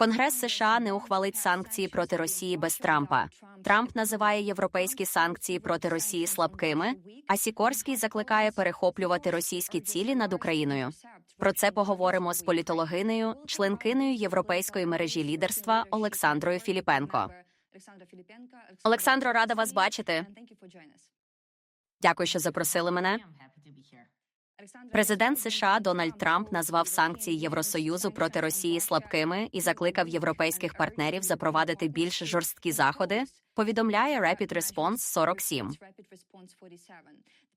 Конгрес США не ухвалить санкції проти Росії без Трампа. Трамп називає європейські санкції проти Росії слабкими, а Сікорський закликає перехоплювати російські цілі над Україною. Про це поговоримо з політологинею, членкиною європейської мережі лідерства Олександрою Філіпенко. Олександро, рада вас бачити. Дякую, що запросили мене. Президент США Дональд Трамп назвав санкції Євросоюзу проти Росії слабкими і закликав європейських партнерів запровадити більш жорсткі заходи. Повідомляє Rapid Response 47.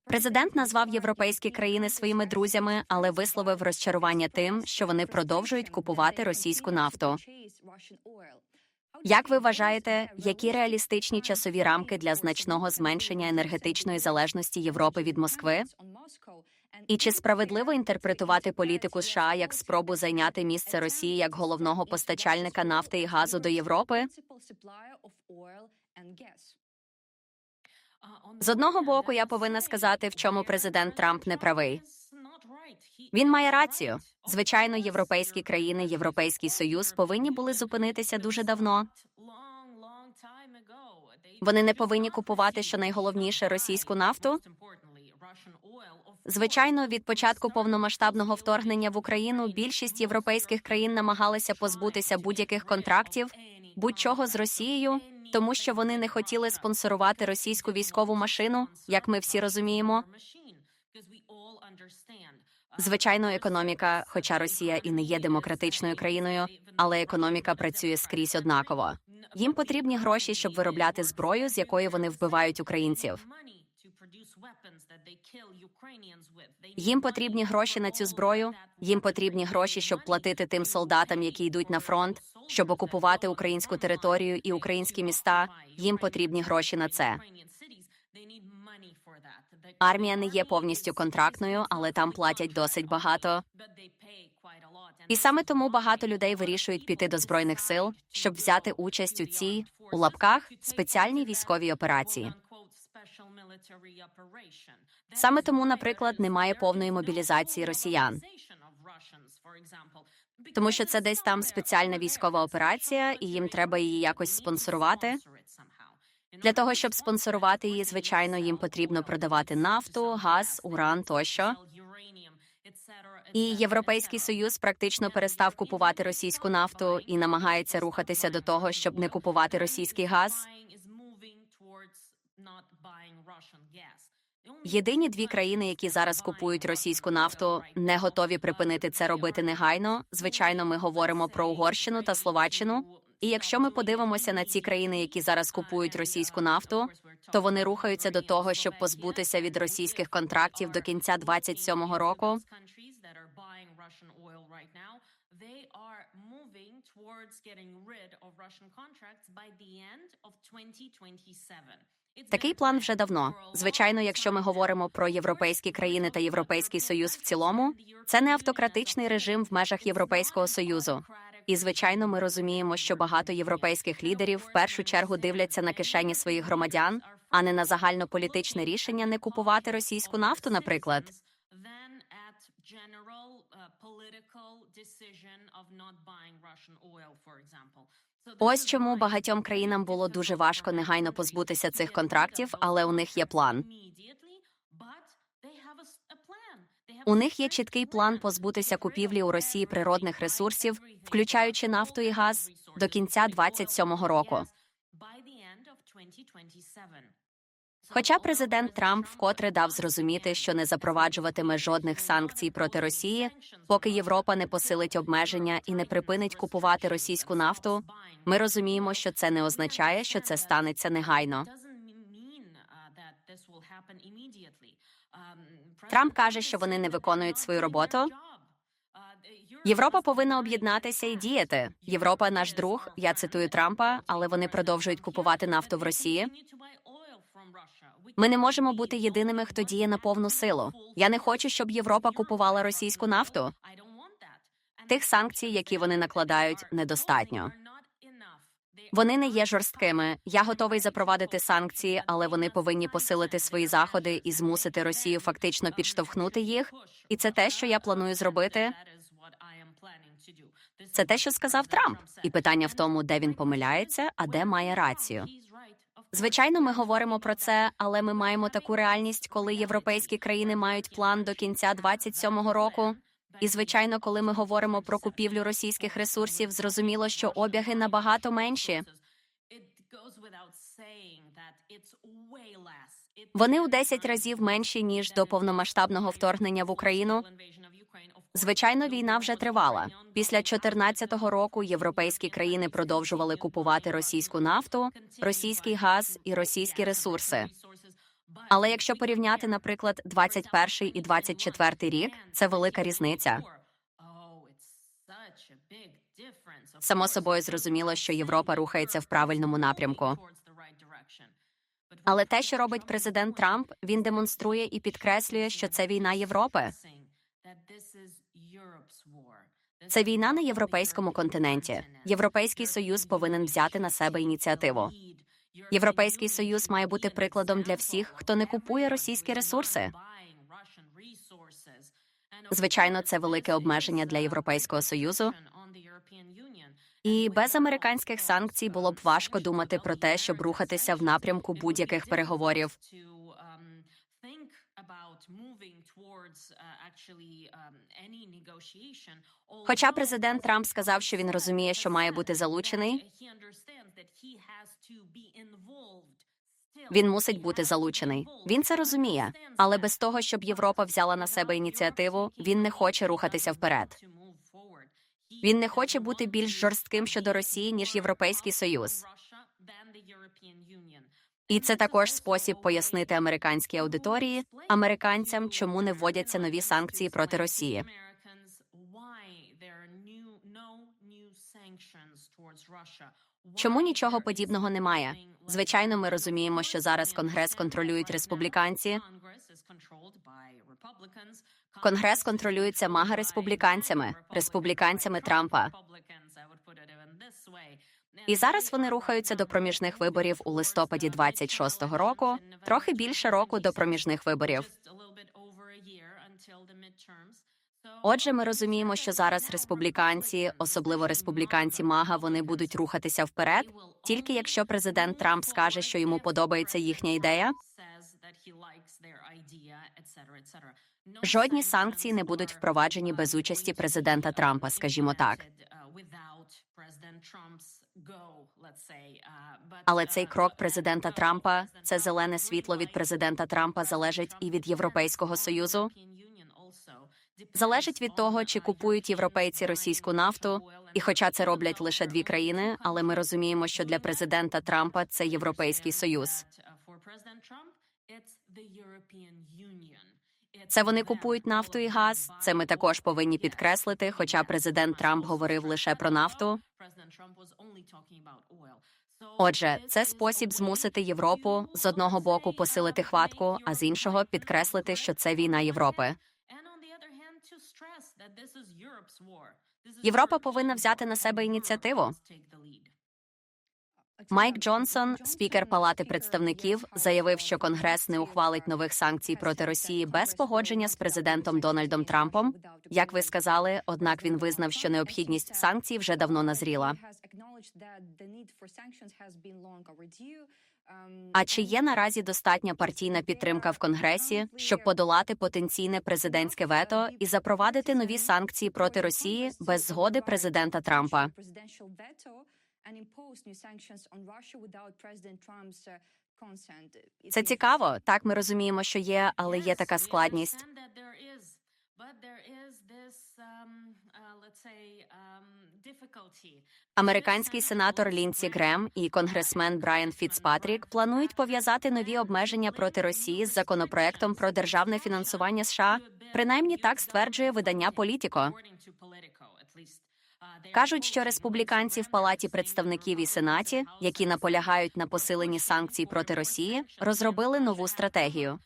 Президент назвав європейські країни своїми друзями, але висловив розчарування тим, що вони продовжують купувати російську нафту. Як ви вважаєте, які реалістичні часові рамки для значного зменшення енергетичної залежності Європи від Москви? І чи справедливо інтерпретувати політику США як спробу зайняти місце Росії як головного постачальника нафти і газу до Європи? З одного боку, я повинна сказати, в чому президент Трамп не правий. Він має рацію. Звичайно, європейські країни, Європейський Союз повинні були зупинитися дуже давно. Вони не повинні купувати щонайголовніше російську нафту. Звичайно, від початку повномасштабного вторгнення в Україну більшість європейських країн намагалися позбутися будь-яких контрактів, будь-чого з Росією, тому що вони не хотіли спонсорувати російську військову машину, як ми всі розуміємо. Звичайно, економіка, хоча Росія і не є демократичною країною, але економіка працює скрізь однаково. Їм потрібні гроші, щоб виробляти зброю, з якої вони вбивають українців. Їм потрібні гроші на цю зброю. Їм потрібні гроші, щоб платити тим солдатам, які йдуть на фронт, щоб окупувати українську територію і українські міста. Їм потрібні гроші на це. Армія не є повністю контрактною, але там платять досить багато. І саме тому багато людей вирішують піти до збройних сил, щоб взяти участь у цій у лапках спеціальній військовій операції. Саме тому, наприклад, немає повної мобілізації росіян. Тому що це десь там спеціальна військова операція, і їм треба її якось спонсорувати. Для того щоб спонсорувати її, звичайно, їм потрібно продавати нафту, газ, уран тощо. І Європейський союз практично перестав купувати російську нафту і намагається рухатися до того, щоб не купувати російський газ. Єдині дві країни, які зараз купують російську нафту, не готові припинити це робити негайно. Звичайно, ми говоримо про Угорщину та Словаччину. І якщо ми подивимося на ці країни, які зараз купують російську нафту, то вони рухаються до того, щоб позбутися від російських контрактів до кінця 27-го року. Такий план вже давно. Звичайно, якщо ми говоримо про європейські країни та європейський союз в цілому, це не автократичний режим в межах Європейського союзу. І звичайно, ми розуміємо, що багато європейських лідерів в першу чергу дивляться на кишені своїх громадян, а не на загальнополітичне рішення не купувати російську нафту, наприклад. Ось чому багатьом країнам було дуже важко негайно позбутися цих контрактів, але у них є план. У них є чіткий план позбутися купівлі у Росії природних ресурсів, включаючи нафту і газ, до кінця 27-го року. Хоча президент Трамп вкотре дав зрозуміти, що не запроваджуватиме жодних санкцій проти Росії, поки Європа не посилить обмеження і не припинить купувати російську нафту, ми розуміємо, що це не означає, що це станеться негайно. Трамп каже, що вони не виконують свою роботу. Європа повинна об'єднатися і діяти. Європа наш друг. Я цитую Трампа, але вони продовжують купувати нафту в Росії. Ми не можемо бути єдиними, хто діє на повну силу. Я не хочу, щоб Європа купувала російську нафту. Тих санкцій, які вони накладають, недостатньо. Вони не є жорсткими. Я готовий запровадити санкції, але вони повинні посилити свої заходи і змусити Росію фактично підштовхнути їх. І це те, що я планую зробити. Це те, що сказав Трамп, і питання в тому, де він помиляється, а де має рацію. Звичайно, ми говоримо про це, але ми маємо таку реальність, коли європейські країни мають план до кінця 27-го року. І звичайно, коли ми говоримо про купівлю російських ресурсів, зрозуміло, що обяги набагато менші. Вони у 10 разів менші ніж до повномасштабного вторгнення в Україну. Звичайно, війна вже тривала. Після 2014 року європейські країни продовжували купувати російську нафту, російський газ і російські ресурси. Але якщо порівняти, наприклад, 21 і 24 рік, це велика різниця. Само собою зрозуміло, що Європа рухається в правильному напрямку. Але те, що робить президент Трамп, він демонструє і підкреслює, що це війна Європи. Це війна на європейському континенті. Європейський союз повинен взяти на себе ініціативу. Європейський союз має бути прикладом для всіх, хто не купує російські ресурси. Звичайно, це велике обмеження для європейського союзу. І без американських санкцій було б важко думати про те, щоб рухатися в напрямку будь-яких переговорів. Хоча президент Трамп сказав, що він розуміє, що має бути залучений, він мусить бути залучений. Він це розуміє, але без того, щоб Європа взяла на себе ініціативу, він не хоче рухатися вперед. Він не хоче бути більш жорстким щодо Росії ніж Європейський Союз. І це також спосіб пояснити американській аудиторії, американцям, чому не вводяться нові санкції проти Росії. Чому нічого подібного немає? Звичайно, ми розуміємо, що зараз Конгрес контролюють республіканці. Конгрес контролюється мага республіканцями, республіканцями Трампа. І зараз вони рухаються до проміжних виборів у листопаді 26-го року, трохи більше року до проміжних виборів. Отже, ми розуміємо, що зараз республіканці, особливо республіканці Мага, вони будуть рухатися вперед, тільки якщо президент Трамп скаже, що йому подобається їхня ідея. Жодні санкції не будуть впроваджені без участі президента Трампа, скажімо так. Але цей крок президента Трампа, це зелене світло від президента Трампа залежить і від Європейського союзу. Залежить від того, чи купують європейці російську нафту, і хоча це роблять лише дві країни, але ми розуміємо, що для президента Трампа це європейський союз. Це вони купують нафту і газ. Це ми також повинні підкреслити. Хоча президент Трамп говорив лише про нафту. Отже, це спосіб змусити Європу з одного боку посилити хватку, а з іншого підкреслити, що це війна Європи. Європа повинна взяти на себе ініціативу. Майк Джонсон, спікер Палати представників, заявив, що Конгрес не ухвалить нових санкцій проти Росії без погодження з президентом Дональдом Трампом. Як ви сказали, однак він визнав, що необхідність санкцій вже давно назріла. А чи є наразі достатня партійна підтримка в Конгресі, щоб подолати потенційне президентське вето і запровадити нові санкції проти Росії без згоди президента Трампа? Це цікаво. Так ми розуміємо, що є, але є така складність. Американський сенатор Лінсі Грем і конгресмен Брайан Фіцпатрік планують пов'язати нові обмеження проти Росії з законопроектом про державне фінансування США. Принаймні так стверджує видання Політіко. Кажуть, що республіканці в палаті представників і сенаті, які наполягають на посиленні санкцій проти Росії, розробили нову стратегію.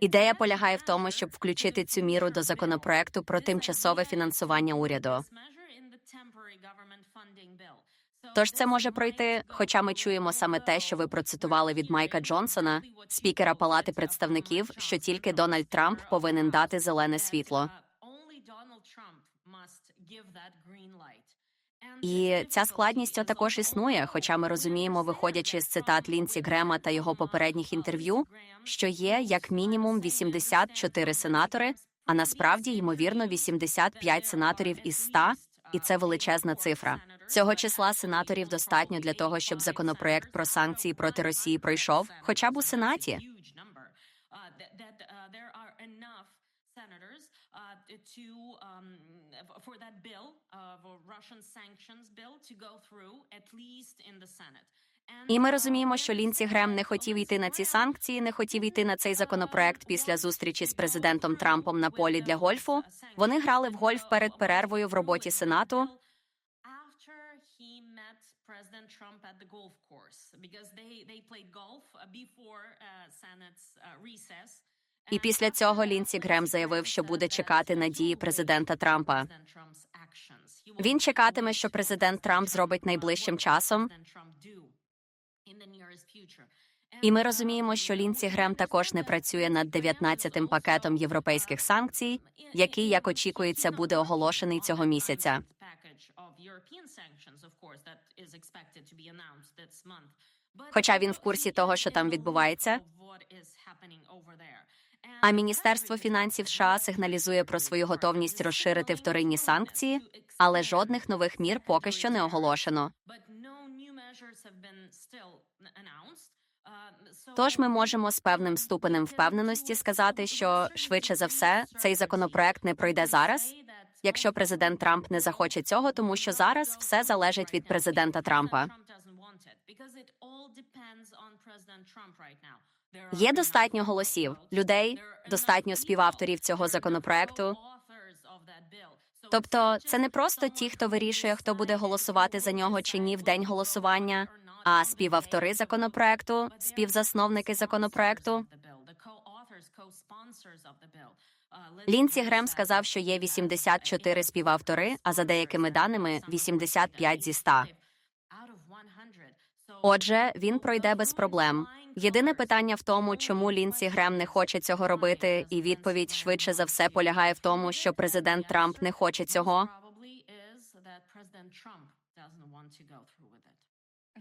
Ідея полягає в тому, щоб включити цю міру до законопроекту про тимчасове фінансування уряду. Тож це може пройти, хоча ми чуємо саме те, що ви процитували від Майка Джонсона, спікера Палати представників, що тільки Дональд Трамп повинен дати зелене світло. І ця складність також існує, хоча ми розуміємо, виходячи з цитат Лінсі Грема та його попередніх інтерв'ю, що є як мінімум 84 сенатори, а насправді ймовірно 85 сенаторів із 100, і це величезна цифра. Цього числа сенаторів достатньо для того, щоб законопроект про санкції проти Росії пройшов, хоча б у сенаті. І ми розуміємо, що Лінсі Грем не хотів йти на ці санкції, не хотів йти на цей законопроект після зустрічі з президентом Трампом на полі для гольфу. Вони грали в гольф перед перервою в роботі сенату. President Trump at the golf course because they they played golf uh, before uh, Senate's uh, recess. І після цього Лінсі Грем заявив, що буде чекати на дії президента Трампа. Він чекатиме, що президент Трамп зробить найближчим часом. І ми розуміємо, що Лінсі Грем також не працює над 19-тим пакетом європейських санкцій, який, як очікується, буде оголошений цього місяця. Хоча він в курсі того, що там відбувається. А Міністерство фінансів США сигналізує про свою готовність розширити вторинні санкції, але жодних нових мір поки що не оголошено. Тож ми можемо з певним ступенем впевненості сказати, що швидше за все цей законопроект не пройде зараз, якщо президент Трамп не захоче цього, тому що зараз все залежить від президента Трампа. Є достатньо голосів, людей, достатньо співавторів цього законопроекту. Тобто, це не просто ті, хто вирішує, хто буде голосувати за нього чи ні в день голосування, а співавтори законопроекту, співзасновники законопроекту. Лінсі Грем сказав, що є 84 співавтори, а за деякими даними 85 зі 100. Отже, він пройде без проблем. Єдине питання в тому, чому Лінсі Грем не хоче цього робити, і відповідь швидше за все полягає в тому, що президент Трамп не хоче цього.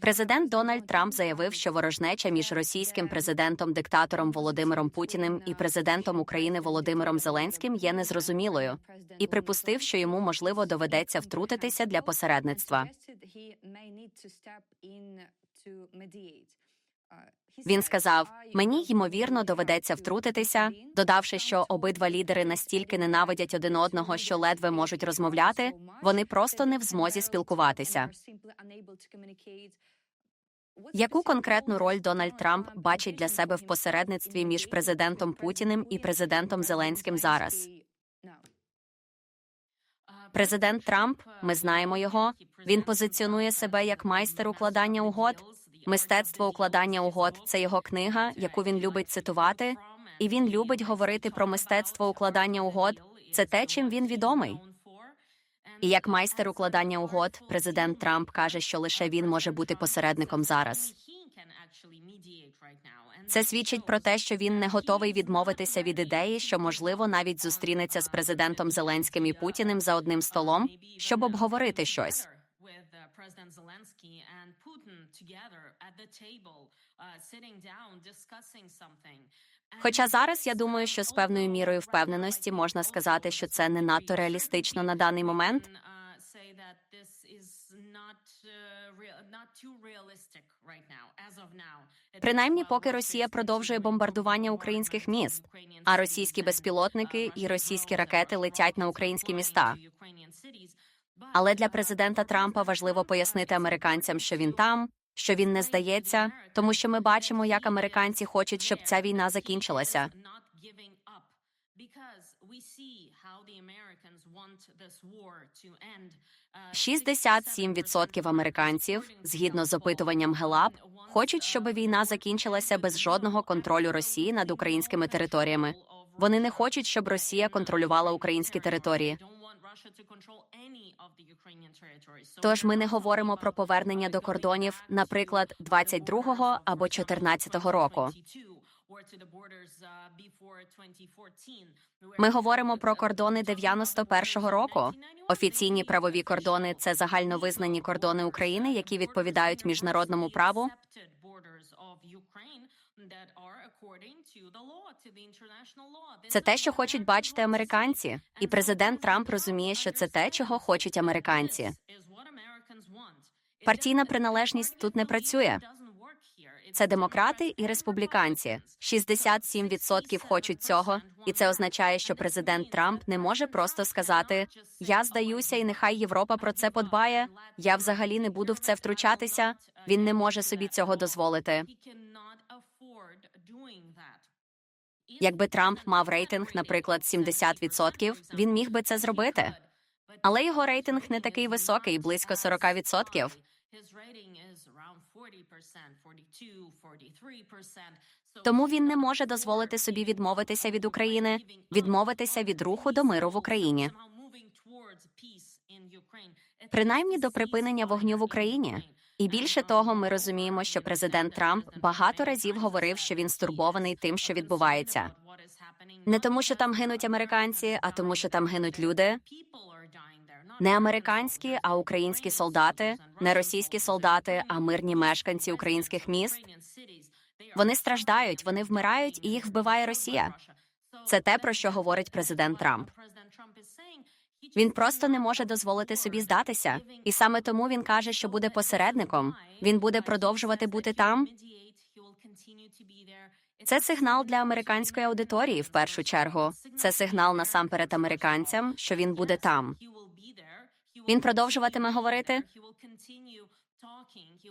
Президент Дональд Трамп заявив, що ворожнеча між російським президентом-диктатором Володимиром Путіним і президентом України Володимиром Зеленським є незрозумілою, і припустив, що йому можливо доведеться втрутитися для посередництва. Він сказав: мені ймовірно доведеться втрутитися, додавши, що обидва лідери настільки ненавидять один одного, що ледве можуть розмовляти. Вони просто не в змозі спілкуватися. Яку конкретну роль Дональд Трамп бачить для себе в посередництві між президентом Путіним і президентом Зеленським зараз? Президент Трамп, ми знаємо його. Він позиціонує себе як майстер укладання угод. Мистецтво укладання угод це його книга, яку він любить цитувати, і він любить говорити про мистецтво укладання угод. Це те, чим він відомий. І як майстер укладання угод, президент Трамп каже, що лише він може бути посередником зараз. Це свідчить про те, що він не готовий відмовитися від ідеї, що можливо навіть зустрінеться з президентом Зеленським і Путіним за одним столом, щоб обговорити щось. President Zelensky and Putin together at the table, uh, sitting down, discussing something. Хоча зараз я думаю, що з певною мірою впевненості можна сказати, що це не надто реалістично на даний момент. Принаймні, поки Росія продовжує бомбардування українських міст, а російські безпілотники і російські ракети летять на українські міста. Але для президента Трампа важливо пояснити американцям, що він там, що він не здається, тому що ми бачимо, як американці хочуть, щоб ця війна закінчилася. 67% американців, згідно з опитуванням Гелап, хочуть, щоб війна закінчилася без жодного контролю Росії над українськими територіями. Вони не хочуть, щоб Росія контролювала українські території. Тож ми не говоримо про повернення до кордонів, наприклад, 22-го або 14-го року. Ми говоримо про кордони 91-го року. Офіційні правові кордони це загальновизнані кордони України, які відповідають міжнародному праву. Це те, що хочуть бачити американці, і президент Трамп розуміє, що це те, чого хочуть американці. Партійна приналежність тут не працює. Це демократи і республіканці. 67% хочуть цього, і це означає, що президент Трамп не може просто сказати: Я здаюся, і нехай Європа про це подбає. Я взагалі не буду в це втручатися. Він не може собі цього дозволити. Якби Трамп мав рейтинг, наприклад, 70%, він міг би це зробити. Але його рейтинг не такий високий, близько 40%. Тому він не може дозволити собі відмовитися від України, відмовитися від руху до миру в Україні. Принаймні до припинення вогню в Україні. І більше того, ми розуміємо, що президент Трамп багато разів говорив, що він стурбований тим, що відбувається. Не тому, що там гинуть американці, а тому, що там гинуть люди. Не американські, а українські солдати, не російські солдати, а мирні мешканці українських міст. Вони страждають, вони вмирають, і їх вбиває Росія. Це те, про що говорить президент Трамп. Він просто не може дозволити собі здатися, і саме тому він каже, що буде посередником. Він буде продовжувати бути там. Це сигнал для американської аудиторії в першу чергу. Це сигнал насамперед американцям, що він буде там. Він продовжуватиме говорити.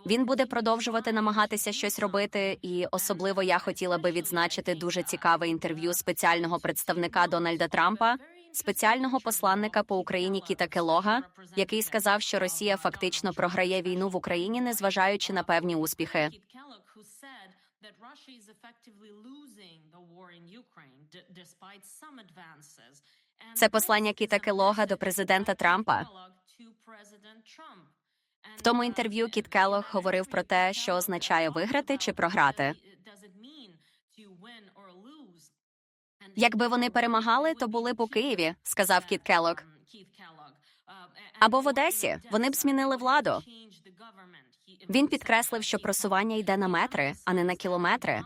Він буде продовжувати намагатися щось робити, і особливо я хотіла би відзначити дуже цікаве інтерв'ю спеціального представника Дональда Трампа, спеціального посланника по Україні Кіта Келога, який сказав, що Росія фактично програє війну в Україні, незважаючи на певні успіхи. Це послання Кіта Келога до президента Трампа. В тому інтерв'ю Кіт Келлог говорив про те, що означає виграти чи програти. Якби вони перемагали, то були б у Києві, сказав Кіт Келлог. Або в Одесі вони б змінили владу. Він підкреслив, що просування йде на метри, а не на кілометри.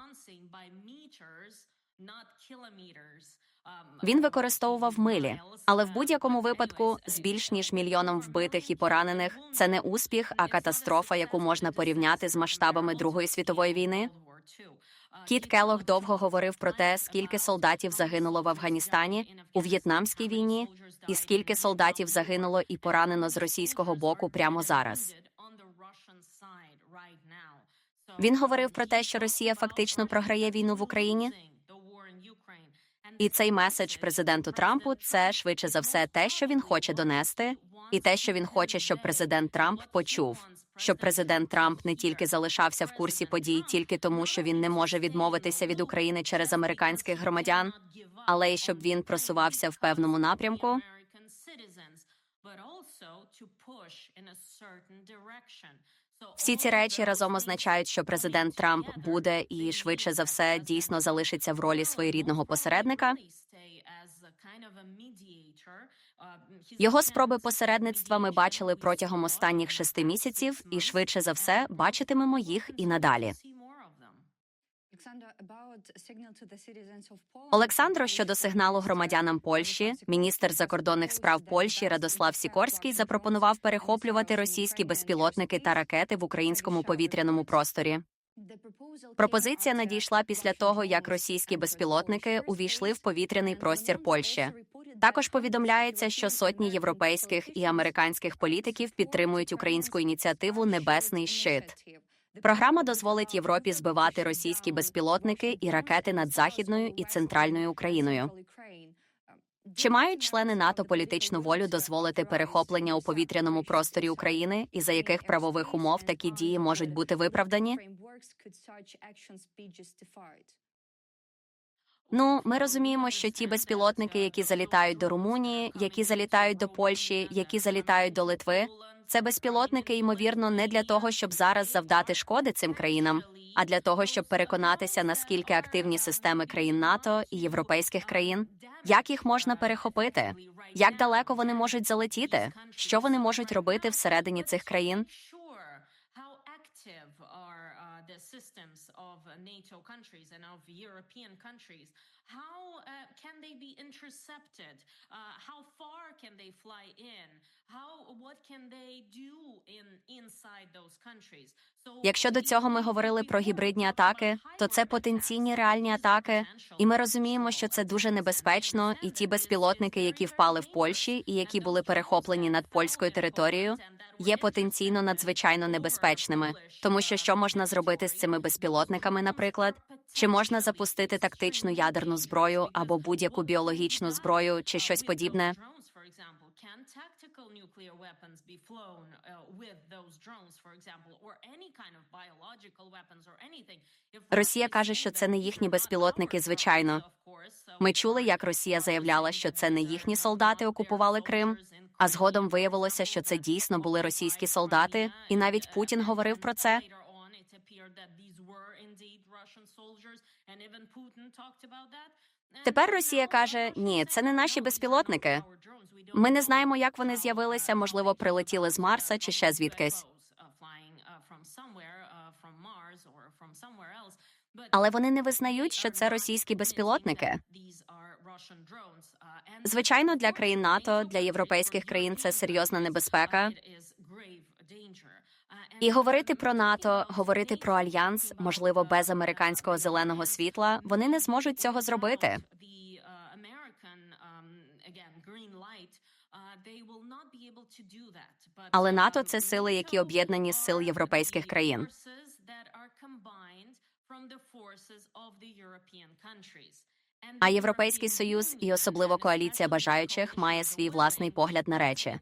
Він використовував милі, але в будь-якому випадку з більш ніж мільйоном вбитих і поранених це не успіх, а катастрофа, яку можна порівняти з масштабами Другої світової війни. Кіт Келлог довго говорив про те, скільки солдатів загинуло в Афганістані у в'єтнамській війні, і скільки солдатів загинуло і поранено з російського боку прямо зараз. Він говорив про те, що Росія фактично програє війну в Україні. І цей меседж президенту Трампу це швидше за все те, що він хоче донести, і те, що він хоче, щоб президент Трамп почув, щоб президент Трамп не тільки залишався в курсі подій, тільки тому, що він не може відмовитися від України через американських громадян, але й щоб він просувався в певному напрямку. Всі ці речі разом означають, що президент Трамп буде і швидше за все дійсно залишиться в ролі своєрідного посередника. Його спроби посередництва ми бачили протягом останніх шести місяців, і швидше за все бачитимемо їх і надалі. Олександро щодо сигналу громадянам Польщі, міністр закордонних справ Польщі Радослав Сікорський запропонував перехоплювати російські безпілотники та ракети в українському повітряному просторі. Пропозиція надійшла після того, як російські безпілотники увійшли в повітряний простір Польщі. Також повідомляється, що сотні європейських і американських політиків підтримують українську ініціативу Небесний щит. Програма дозволить Європі збивати російські безпілотники і ракети над західною і центральною Україною. Чи мають члени НАТО політичну волю дозволити перехоплення у повітряному просторі України, і за яких правових умов такі дії можуть бути виправдані? Ну, ми розуміємо, що ті безпілотники, які залітають до Румунії, які залітають до Польщі, які залітають до Литви, це безпілотники, ймовірно, не для того, щоб зараз завдати шкоди цим країнам, а для того, щоб переконатися, наскільки активні системи країн НАТО і європейських країн, як їх можна перехопити, як далеко вони можуть залетіти, що вони можуть робити всередині цих країн. sure how active are uh, the systems of uh, NATO countries and of European countries. How uh, can they be intercepted? Uh, how far can they fly in? How what can they do in inside those countries? Якщо до цього ми говорили про гібридні атаки, то це потенційні реальні атаки, і ми розуміємо, що це дуже небезпечно. І ті безпілотники, які впали в Польщі і які були перехоплені над польською територією, є потенційно надзвичайно небезпечними. Тому що що можна зробити з цими безпілотниками, наприклад, чи можна запустити тактичну ядерну зброю або будь-яку біологічну зброю, чи щось подібне? Can tactical nuclear weapons be flown uh, with those? Росія каже, що це не їхні безпілотники, звичайно. Ми чули, як Росія заявляла, що це не їхні солдати окупували Крим, а згодом виявилося, що це дійсно були російські солдати, і навіть Путін говорив про це. Тепер Росія каже: ні, це не наші безпілотники. Ми не знаємо, як вони з'явилися, можливо, прилетіли з Марса чи ще звідкись. Але вони не визнають, що це російські безпілотники. Звичайно, для країн НАТО, для європейських країн це серйозна небезпека. І говорити про НАТО, говорити про альянс, можливо, без американського зеленого світла, вони не зможуть цього зробити. Але НАТО це сили, які об'єднані з сил європейських країн. А Європейський Союз і особливо коаліція бажаючих має свій власний погляд на речі.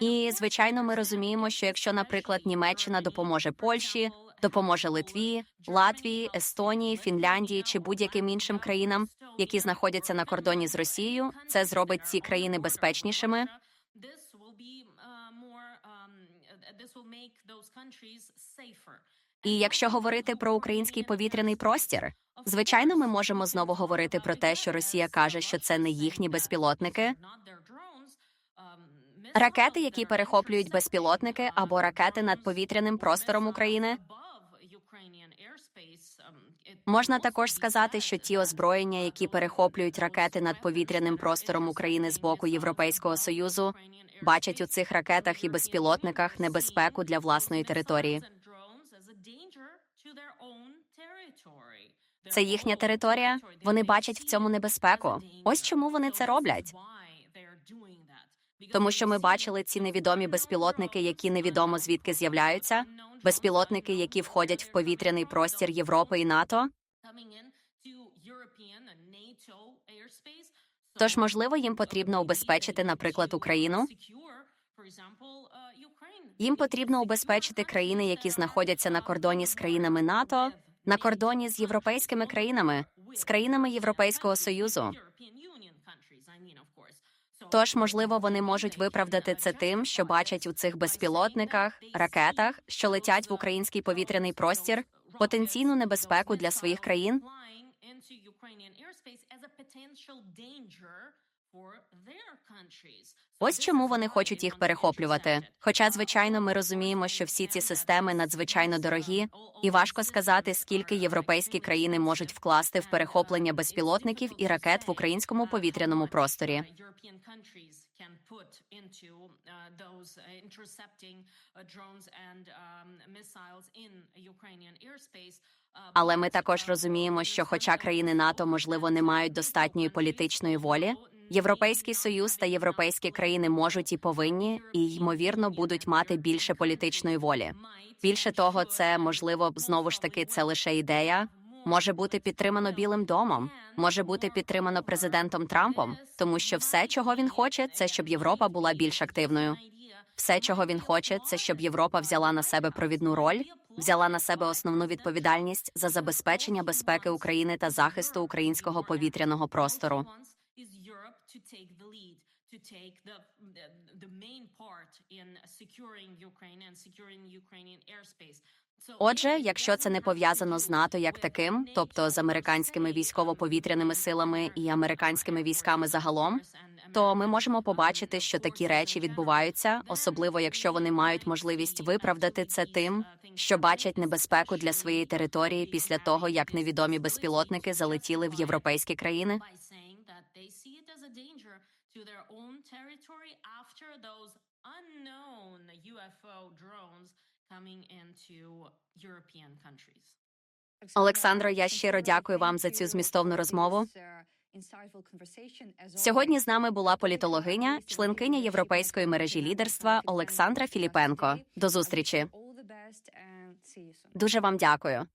І звичайно, ми розуміємо, що якщо, наприклад, Німеччина допоможе Польщі, допоможе Литві, Латвії, Естонії, Фінляндії чи будь-яким іншим країнам, які знаходяться на кордоні з Росією, це зробить ці країни безпечнішими. І якщо говорити про український повітряний простір, звичайно, ми можемо знову говорити про те, що Росія каже, що це не їхні безпілотники. Ракети, які перехоплюють безпілотники або ракети над повітряним простором України. Можна також сказати, що ті озброєння, які перехоплюють ракети над повітряним простором України з боку Європейського союзу, бачать у цих ракетах і безпілотниках небезпеку для власної території. Це їхня територія. Вони бачать в цьому небезпеку. Ось чому вони це роблять. Тому що ми бачили ці невідомі безпілотники, які невідомо звідки з'являються, безпілотники, які входять в повітряний простір Європи і НАТО. Тож, можливо, їм потрібно убезпечити, наприклад, Україну. Їм потрібно убезпечити країни, які знаходяться на кордоні з країнами НАТО, на кордоні з європейськими країнами, з країнами Європейського союзу. Тож, можливо, вони можуть виправдати це тим, що бачать у цих безпілотниках, ракетах, що летять в український повітряний простір, потенційну небезпеку для своїх країн. Ось чому вони хочуть їх перехоплювати. Хоча, звичайно, ми розуміємо, що всі ці системи надзвичайно дорогі, і важко сказати, скільки європейські країни можуть вкласти в перехоплення безпілотників і ракет в українському повітряному просторі. Але ми також розуміємо, що, хоча країни НАТО можливо не мають достатньої політичної волі, Європейський союз та європейські країни можуть і повинні, і ймовірно будуть мати більше політичної волі. Більше того, це можливо знову ж таки це лише ідея. Може бути підтримано Білим домом, може бути підтримано президентом Трампом, тому що все, чого він хоче, це щоб Європа була більш активною. Все, чого він хоче, це щоб Європа взяла на себе провідну роль, взяла на себе основну відповідальність за забезпечення безпеки України та захисту українського повітряного простору. Отже, якщо це не пов'язано з НАТО як таким, тобто з американськими військово-повітряними силами і американськими військами загалом, то ми можемо побачити, що такі речі відбуваються, особливо якщо вони мають можливість виправдати це тим, що бачать небезпеку для своєї території після того, як невідомі безпілотники залетіли в європейські країни. Danger to their own territory after those unknown UFO drones coming into European countries. Олександро, я щиро дякую вам за цю змістовну розмову. Сьогодні з нами була політологиня, членкиня європейської мережі лідерства Олександра Філіпенко. До зустрічі. Дуже вам дякую.